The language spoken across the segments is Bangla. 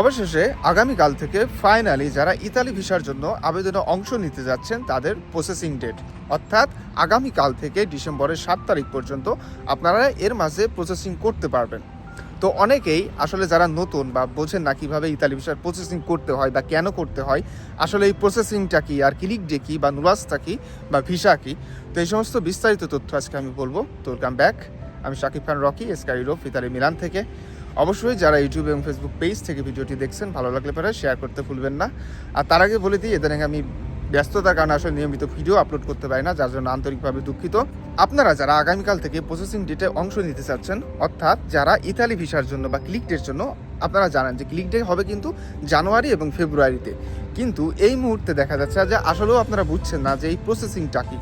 অবশেষে আগামীকাল থেকে ফাইনালি যারা ইতালি ভিসার জন্য আবেদনে অংশ নিতে যাচ্ছেন, তাদের প্রসেসিং ডেট অর্থাৎ আগামীকাল থেকে ডিসেম্বরের সাত তারিখ পর্যন্ত আপনারা এর মাঝে প্রসেসিং করতে পারবেন। তো অনেকেই আসলে যারা নতুন বা বোঝেন না কীভাবে ইতালি ভিসার প্রসেসিং করতে হয় বা কেন করতে হয়, আসলে এই প্রসেসিংটা কি আর ক্লিক ডে কি বা নুরাসটা কি বা ভিসা কি, তো এই সমস্ত বিস্তারিত তথ্য আজকে আমি বলব। তো ওয়েলকাম ব্যাক আমি Shakib Khan Rocky sky Europe Italy Milan থেকে। অবশ্যই যারা ইউটিউব এবং ফেসবুক পেজ থেকে ভিডিওটি দেখছেন, ভালো লাগলে পরে শেয়ার করতে ভুলবেন না। আর তার আগে বলে দিই এদের আমি ব্যস্ততার কারণে আসলে নিয়মিত ভিডিও আপলোড করতে পারি না, যার জন্য আন্তরিকভাবে দুঃখিত। আপনারা যারা আগামীকাল থেকে প্রসেসিং ডেটে অংশ নিতে চাচ্ছেন, অর্থাৎ যারা ইতালি ভিসার জন্য বা ক্লিক ডের জন্য, আপনারা জানেন যে ক্লিক ডে হবে কিন্তু জানুয়ারি এবং ফেব্রুয়ারিতে কিন্তু এই মুহূর্তে দেখা যাচ্ছে যে আসলেও আপনারা বুঝছেন না যে এই প্রসেসিংটা কি।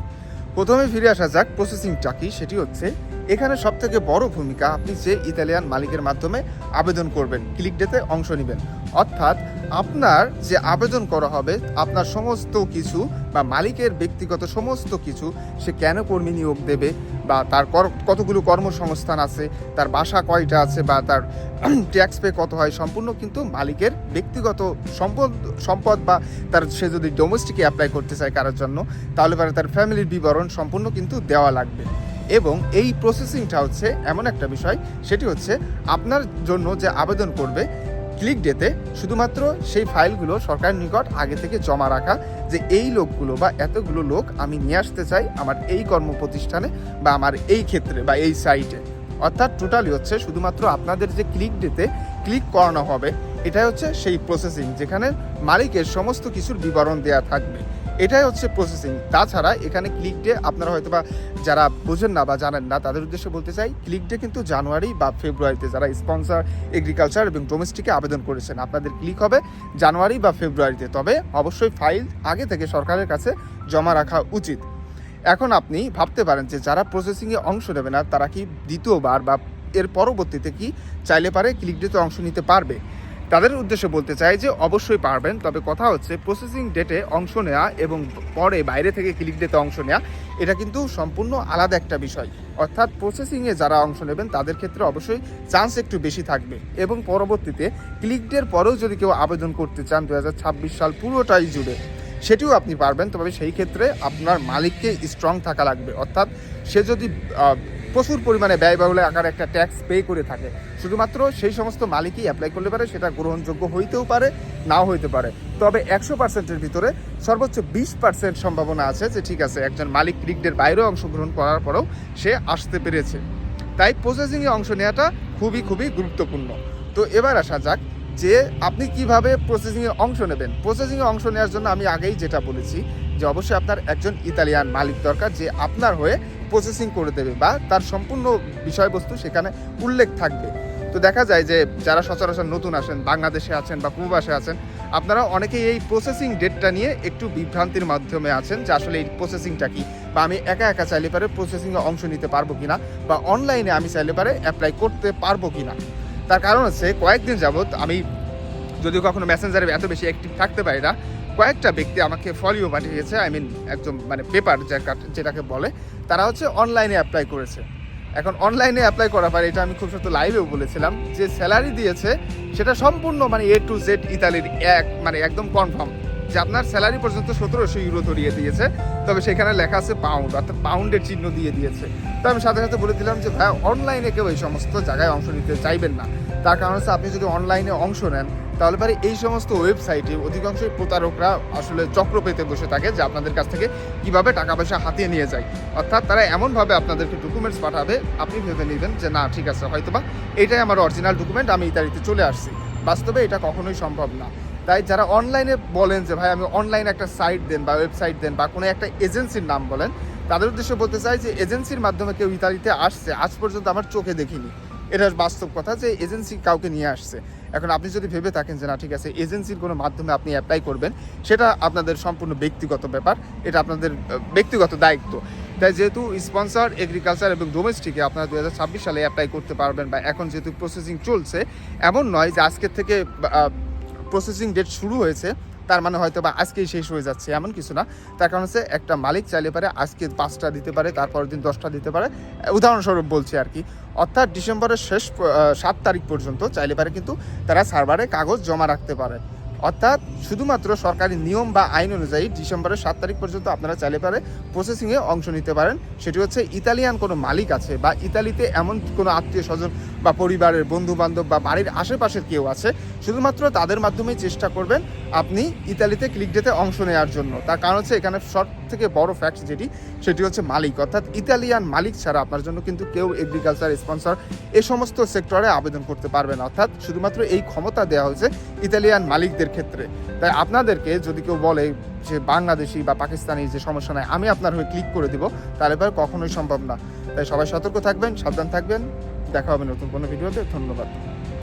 প্রথমে ফিরে আসা যাক প্রসেসিংটা কি, সেটি হচ্ছে এখানে সব থেকে বড় ভূমিকা আপনি যে ইতালিয়ান মালিকের মাধ্যমে আবেদন করবেন ক্লিক ডেতে অংশ নেবেন। অর্থাৎ আপনার যে আবেদন করা হবে, আপনার সমস্ত কিছু বা মালিকের ব্যক্তিগত সমস্ত কিছু সে কেন কর্মী নিয়োগ দেবে বা তার কতগুলো কর্মসংস্থান আছে, তার বাসা কয়টা আছে বা তার ট্যাক্স পে কত হয়, সম্পূর্ণ কিন্তু মালিকের ব্যক্তিগত সম্পদ সম্পদ বা তার সে যদি ডোমেস্টিকে অ্যাপ্লাই করতে চায় কারোর জন্য, তাহলে পরে তার ফ্যামিলির বিবরণ সম্পূর্ণ কিন্তু দেওয়া লাগবে। এবং এই প্রসেসিংটা হচ্ছে এমন একটা বিষয়, সেটি হচ্ছে আপনার জন্য যে আবেদন করবে ক্লিক ডেতে শুধুমাত্র সেই ফাইলগুলো সরকারের নিকট আগে থেকে জমা রাখা, যে এই লোকগুলো বা এতগুলো লোক আমি নিয়ে আসতে চাই আমার এই কর্ম প্রতিষ্ঠানে বা আমার এই ক্ষেত্রে বা এই সাইটে অর্থাৎ টোটালি হচ্ছে শুধুমাত্র আপনাদের যে ক্লিক ডেতে ক্লিক করানো হবে, এটাই হচ্ছে সেই প্রসেসিং যেখানে মালিকের সমস্ত কিছুর বিবরণ দেওয়া থাকবে। এটাই হচ্ছে প্রসেসিং তাছাড়া এখানে ক্লিক ডে আপনারা হয়তো বা যারা বোঝেন না বা জানেন না, তাদের উদ্দেশ্যে বলতে চাই ক্লিক ডে কিন্তু জানুয়ারি বা ফেব্রুয়ারিতে যারা স্পন্সর এগ্রিকালচার এবং ডোমেস্টিকে আবেদন করেছেন, আপনাদের ক্লিক হবে জানুয়ারি বা ফেব্রুয়ারিতে। তবে অবশ্যই ফাইল আগে থেকে সরকারের কাছে জমা রাখা উচিত। এখন আপনি ভাবতে পারেন যে যারা প্রসেসিংয়ে অংশ নেবে না, তারা কি দ্বিতীয়বার বা এর পরবর্তীতে কি চাইলে পারে ক্লিক ডেতে অংশ নিতে পারবে? তাদের উদ্দেশ্যে বলতে চাই যে অবশ্যই পারবেন, তবে কথা হচ্ছে প্রসেসিং ডেটে অংশ নেওয়া এবং পরে বাইরে থেকে ক্লিক ডেতে অংশ নেওয়া এটা কিন্তু সম্পূর্ণ আলাদা একটা বিষয়। অর্থাৎ প্রসেসিংয়ে যারা অংশ নেবেন, তাদের ক্ষেত্রে অবশ্যই চান্স একটু বেশি থাকবে এবং পরবর্তীতে ক্লিক ডের পরেও যদি কেউ আবেদন করতে চান দু হাজার ছাব্বিশ সাল পুরোটাই জুড়ে, সেটিও আপনি পারবেন। তবে সেই ক্ষেত্রে আপনার মালিককে স্ট্রং থাকা লাগবে। অর্থাৎ সে যদি প্রচুর পরিমাণে ব্যয়বহুল আকারে একটা ট্যাক্স পে করে থাকে। শুধুমাত্র সেই সমস্ত মালিকই অ্যাপ্লাই করতে পারে, সেটা গ্রহণযোগ্য হইতেও পারে, নাও হইতে পারে। তবে একশো পার্সেন্টের ভিতরে সর্বোচ্চ বিশ পার্সেন্ট সম্ভাবনা আছে যে ঠিক আছে, একজন মালিক ক্রিকদের বাইরেও অংশগ্রহণ করার পরেও সে আসতে পেরেছে। তাই প্রসেসিংয়ে অংশ নেওয়াটা খুবই খুবই গুরুত্বপূর্ণ। তো এবার আসা যাক যে আপনি কীভাবে প্রসেসিংয়ে অংশ নেবেন। প্রসেসিংয়ে অংশ নেওয়ার জন্য আমি আগেই যেটা বলেছি যে অবশ্যই আপনার একজন ইতালিয়ান মালিক দরকার যে আপনার হয়ে প্রসেসিং করে দেবে বা তার সম্পূর্ণ বিষয়বস্তু সেখানে উল্লেখ থাকবে। তো দেখা যায় যে যারা সচরাচর নতুন আসেন, বাংলাদেশে আছেন বা প্রবাসে আছেন, আপনারা অনেকেই এই প্রসেসিং ডেটটা নিয়ে একটু বিভ্রান্তির মাধ্যমে আছেন যে আসলে এই প্রসেসিংটা কি বা আমি একা একা চাইলে পারে প্রসেসিংয়ে অংশ নিতে পারব কিনা বা অনলাইনে আমি চাইলে পারে অ্যাপ্লাই করতে পারব কিনা। তার কারণ হচ্ছে কয়েকদিন যাবত আমি যদি কখনো মেসেঞ্জারে এত বেশি অ্যাক্টিভ থাকতে পারি না কয়েকটা ব্যক্তি আমাকে ফলিও পাঠিয়েছে আই মিন একদম মানে পেপার যেটাকে বলে, তারা হচ্ছে অনলাইনে অ্যাপ্লাই করেছে। এখন অনলাইনে অ্যাপ্লাই করার পর এটা আমি খুব সত্য লাইভেও বলেছিলাম, যে স্যালারি দিয়েছে, সেটা সম্পূর্ণ মানে এ টু জেড ইতালির এক মানে একদম কনফার্ম যে আপনার স্যালারি পর্যন্ত সতেরোশো ইউরো ধরিয়ে দিয়েছে, তবে সেখানে লেখা আছে পাউন্ড অর্থাৎ পাউন্ডের চিহ্ন দিয়ে দিয়েছে। তো আমি সাথে সাথে বলে দিলাম যে, ভাই অনলাইনে কেউ এই সমস্ত জায়গায় অংশ নিতে চাইবেন না। তার কারণ হচ্ছে আপনি যদি অনলাইনে অংশ নেন, তাহলে পরে এই সমস্ত ওয়েবসাইটে অধিকাংশই প্রতারকরা আসলে চক্র পেতে বসে থাকে যে আপনাদের কাছ থেকে কীভাবে টাকা পয়সা হাতিয়ে নিয়ে যায়। অর্থাৎ তারা এমনভাবে আপনাদেরকে ডকুমেন্টস পাঠাবে, আপনি ভেবে নেবেন যে, না, ঠিক আছে, হয়তোবা এটাই আমার অরিজিনাল ডকুমেন্ট আমি ইতালিতে চলে আসছি। বাস্তবে এটা কখনোই সম্ভব না। তাই যারা অনলাইনে বলেন যে, ভাই, আমি অনলাইনে একটা সাইট দেন বা ওয়েবসাইট দেন বা কোনো একটা এজেন্সির নাম বলেন, তাদের উদ্দেশ্যে বলতে চাই যে এজেন্সির মাধ্যমে কেউ ইতালিতে আসছে, আজ পর্যন্ত আমার চোখে দেখিনি। এটা বাস্তব কথা যে এজেন্সি কাউকে নিয়ে আসছে। এখন আপনি যদি ভেবে থাকেন যে, না, ঠিক আছে এজেন্সির কোনো মাধ্যমে আপনি অ্যাপ্লাই করবেন, সেটা আপনাদের সম্পূর্ণ ব্যক্তিগত ব্যাপার, এটা আপনাদের ব্যক্তিগত দায়িত্ব। তাই যেহেতু স্পন্সর এগ্রিকালচার এবং ডোমেস্টিকে আপনারা দু হাজার ছাব্বিশ সালে অ্যাপ্লাই করতে পারবেন বা এখন যেহেতু প্রসেসিং চলছে, এমন নয় যে আজকের থেকে প্রসেসিং ডেট শুরু হয়েছে, তার মানে হয়তো বা আজকেই শেষ হয়ে যাচ্ছে, এমন কিছু না। তার কারণ হচ্ছে একটা মালিক চাইলে পারে আজকে পাঁচটা দিতে পারে, তারপরের দিন দশটা দিতে পারে। উদাহরণস্বরূপ বলছি আর কি, অর্থাৎ ডিসেম্বরের শেষ সাত তারিখ পর্যন্ত চাইলে পারে কিন্তু তারা সার্ভারে কাগজ জমা রাখতে পারে। অর্থাৎ শুধুমাত্র সরকারি নিয়ম বা আইন অনুযায়ী ডিসেম্বরের সাত তারিখ পর্যন্ত আপনারা চাইলে পারে প্রসেসিংয়ে অংশ নিতে পারেন। সেটি হচ্ছে ইতালিয়ান কোনো মালিক আছে বা ইতালিতে এমন কোনো আত্মীয় স্বজন বা পরিবারের বন্ধু বান্ধব বা বাড়ির আশেপাশের কেউ আছে, শুধুমাত্র তাদের মাধ্যমেই চেষ্টা করবেন আপনি ইতালিতে ক্লিক ডেতে অংশ নেওয়ার জন্য। তার কারণ হচ্ছে এখানে সব থেকে বড় ফ্যাক্ট যেটি, সেটি হচ্ছে মালিক। অর্থাৎ ইতালিয়ান মালিক ছাড়া আপনার জন্য কিন্তু কেউ এগ্রিকালচার স্পন্সর এই সমস্ত সেক্টরে আবেদন করতে পারবে না। অর্থাৎ শুধুমাত্র এই ক্ষমতা দেওয়া হয়েছে ইতালিয়ান মালিকদের ক্ষেত্রে। তাই আপনাদেরকে যদি কেউ বলে যে বাংলাদেশি বা পাকিস্তানি যে সমস্যা নাই, আমি আপনার হয়ে ক্লিক করে দিব, তাহলে এবার কখনোই সম্ভব না। তাই সবাই সতর্ক থাকবেন, সাবধান থাকবেন। দেখা হবে নতুন কোনো ভিডিওতে। ধন্যবাদ।